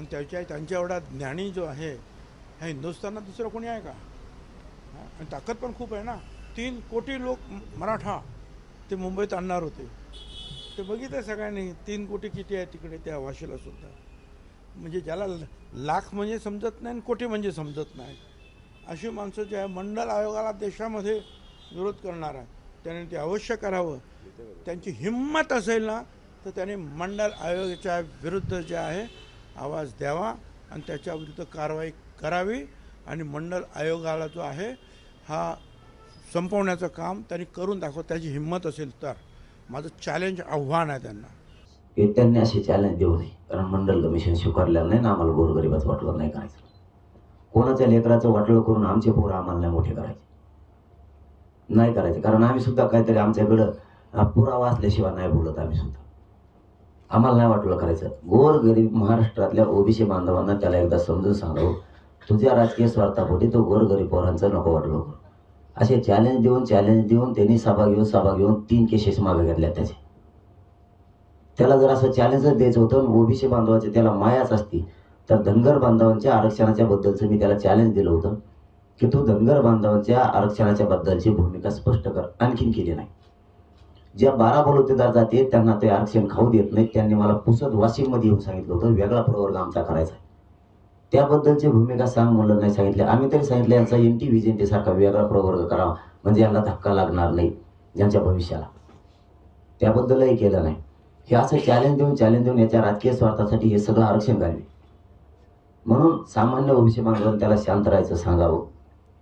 आणि त्याच्या त्यांच्या एवढा ज्ञानी जो आहे ह्या हिंदुस्थानात दुसरं कोणी आहे का? आणि ताकद पण खूप आहे ना. तीन कोटी लोक मराठा ते मुंबईत आणणार होते. ते बघितलं सगळ्यांनी तीन कोटी किती आहे तिकडे त्या वाशीला सुद्धा. म्हणजे ज्याला लाख म्हणजे समजत नाही आणि कोटी म्हणजे समजत नाही. अशी माणसं जे आहे मंडल आयोगाला देशामध्ये विरोध करणार आहे. त्याने ते अवश्य करावं. त्यांची हिंमत असेल ना तर त्याने मंडल आयोगाच्या विरुद्ध जे आहे आवाज द्यावा आणि त्याच्याविरुद्ध कारवाई करावी आणि मंडल आयोगाला जो आहे हा संपवण्याचं काम त्यांनी करून दाखव त्याची हिंमत असेल तर. माझं चॅलेंज आव्हान आहे त्यांना. त्यांनी असे चॅलेंज देऊ नये कारण मंडल कमिशन स्वीकारलेलं नाही ना आम्हाला गोरगरिबाचं वाटलं नाही करायचं. कोणाच्या लेकराचं वाटलं करून आमचे पोरं आम्हाला नाही मोठे करायचे? नाही करायचे कारण आम्ही सुद्धा काहीतरी आमच्याकडं पुरावा असल्याशिवाय नाही बोलत आम्ही सुद्धा. आम्हाला नाही वाटलं करायचं. गोरगरीब महाराष्ट्रातल्या ओबीसी बांधवांना त्याला एकदा समजून सांगावं तुझ्या राजकीय स्वार्थापोटी तो गोरगरीब पोरांचं नको वाटलं असे चॅलेंज देऊन चॅलेंज देऊन त्यांनी सभा घेऊन सभा घेऊन तीन केसेस मागे घेतल्या त्याचे. त्याला जर असं चॅलेंजच द्यायचं होतं ओबीसी बांधवाची त्याला मायाच असती तर धनगर बांधवांच्या आरक्षणाच्या बद्दलचं मी त्याला चॅलेंज दिलं होतं की तू धनगर बांधवांच्या आरक्षणाच्या बद्दलची भूमिका स्पष्ट कर. आणखीन केली नाही. ज्या बारा बलुतेदार जाते त्यांना ते आरक्षण खाऊ देत नाहीत. त्यांनी मला पुसद वाशिममध्ये येऊन सांगितलं होतं वेगळा प्रवर्ग आमचा करायचा आहे. त्याबद्दलची भूमिका सांग म्हणलं नाही सांगितलं. आम्ही तरी सांगितलं यांचा एन टी व्ही सारखा वेगळा प्रवर्ग करावा. म्हणजे यांना धक्का लागणार नाही यांच्या भविष्याला. त्याबद्दलही केलं नाही. हे असं चॅलेंज देऊन चॅलेंज देऊन याच्या राजकीय स्वार्थासाठी हे सगळं आरक्षण घालवे. म्हणून सामान्य भविष्य बांधवांना त्याला शांत राहायचं सांगावं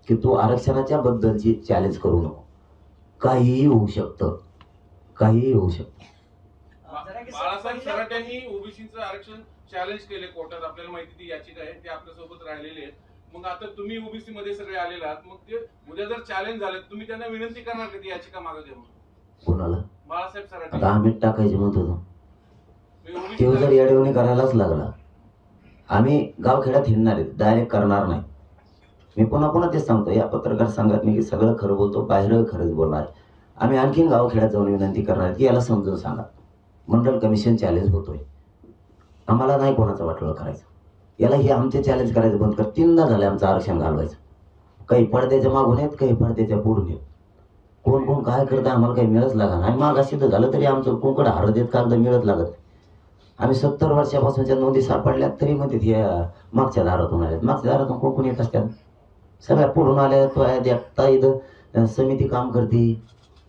की तू आरक्षणाच्या बद्दलची चॅलेंज करू नको. काहीही होऊ शकतं. काहीही होऊ शकतं. बाळासाहेब सराट यांनी ओबीसीचं आरक्षण चॅलेंज केले कोर्टात आपल्याला माहिती ती याचिका आहे ते आपल्यासोबत राहिलेले आहेत. मग आता तुम्ही ओबीसी मध्ये सगळे आलेले आहात मग ते उद्या जर चॅलेंज झाले तुम्ही त्यांना विनंती करणार का ती याचिका मागे म्हणून कोणाला? बाळासाहेब सराट आता आम्ही टाकायचे म्हणत होतो. तेव्हा जर येडवणी करायलाच लागला आम्ही गावखेड्यात हिंडणार आहेत डायरेक्ट करणार नाही. मी पुन्हा पुन्हा तेच सांगतो या पत्रकार संघात मी की सगळं खरं बोलतो बाहेर खरंच बोलणार. आहे. आम्ही आणखीन गावखेड्यात जाऊन विनंती करणार आहेत की याला समजून सांगा. मंडल कमिशन चॅलेंज होतोय. आम्हाला नाही कोणाचं वाटलं करायचं. याला हे आमचे चॅलेंज करायचं बंद कर. तीनदा झालं आमचं आरक्षण घालवायचं. काही पडद्याच्या मागून आहेत काही पडद्याच्या पुढून येत कोण कोण काय करतं आम्हाला काही मिळत लागणार आणि माग अशी झालं तरी आमचं कोणकडे हर देत कागद मिळत लागत आम्ही सत्तर वर्षापासूनच्या नोंदी सापडल्या तरी मग ते मागच्या दारातून आल्यात मागच्या दारातून कोण कोण येत असतात? सगळ्या पुढून आल्या तो आहे इथं समिती काम करते.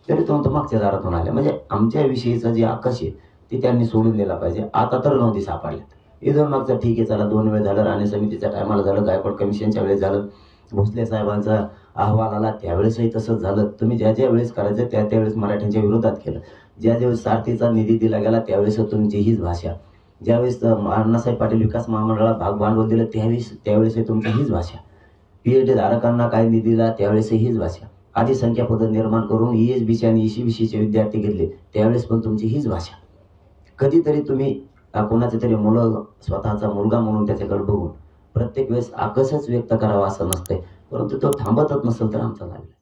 तरी तो म्हणतो मागच्या दारातून आल्या. म्हणजे आमच्या विषयीचं जे आकाश आहे ते त्यांनी सोडून दिला पाहिजे. आता तर नोंदी सापडल्यात. इथून मागचं ठीक आहे चला दोन वेळ झालं राणे समितीच्या टायमाला झालं गायकवाड कमिशनच्या वेळेस झालं भोसले साहेबांचा अहवाल आला त्यावेळेसही तसंच झालं. तुम्ही ज्या ज्या वेळेस करायचं त्या त्यावेळेस मराठ्यांच्या विरोधात केलं. ज्या ज्यावेळेस सारथीचा निधी दिला गेला त्यावेळेस तुमची हीच भाषा. ज्यावेळेस अण्णासाहेब पाटील विकास महामंडळाला भाग भांडवल दिलं त्यावेळेस त्यावेळेसही तुमची हीच भाषा. पीएचडी धारकांना काय निधी दिला त्यावेळेस हीच भाषा. आधी संख्या पद निर्माण करून ई एस बीसी आणि ईसी बीसीचे विद्यार्थी घेतले. त्यावेळेस पण तुमची हीच भाषा. कधीतरी तुम्ही कोणाचे तरी मुलं स्वतःचा मुलगा म्हणून त्याच्याकडे बघून प्रत्येक वेळेस आकसच व्यक्त करावा असं नसतंय. परंतु तो थांबतच नसेल तर आमचा लागला.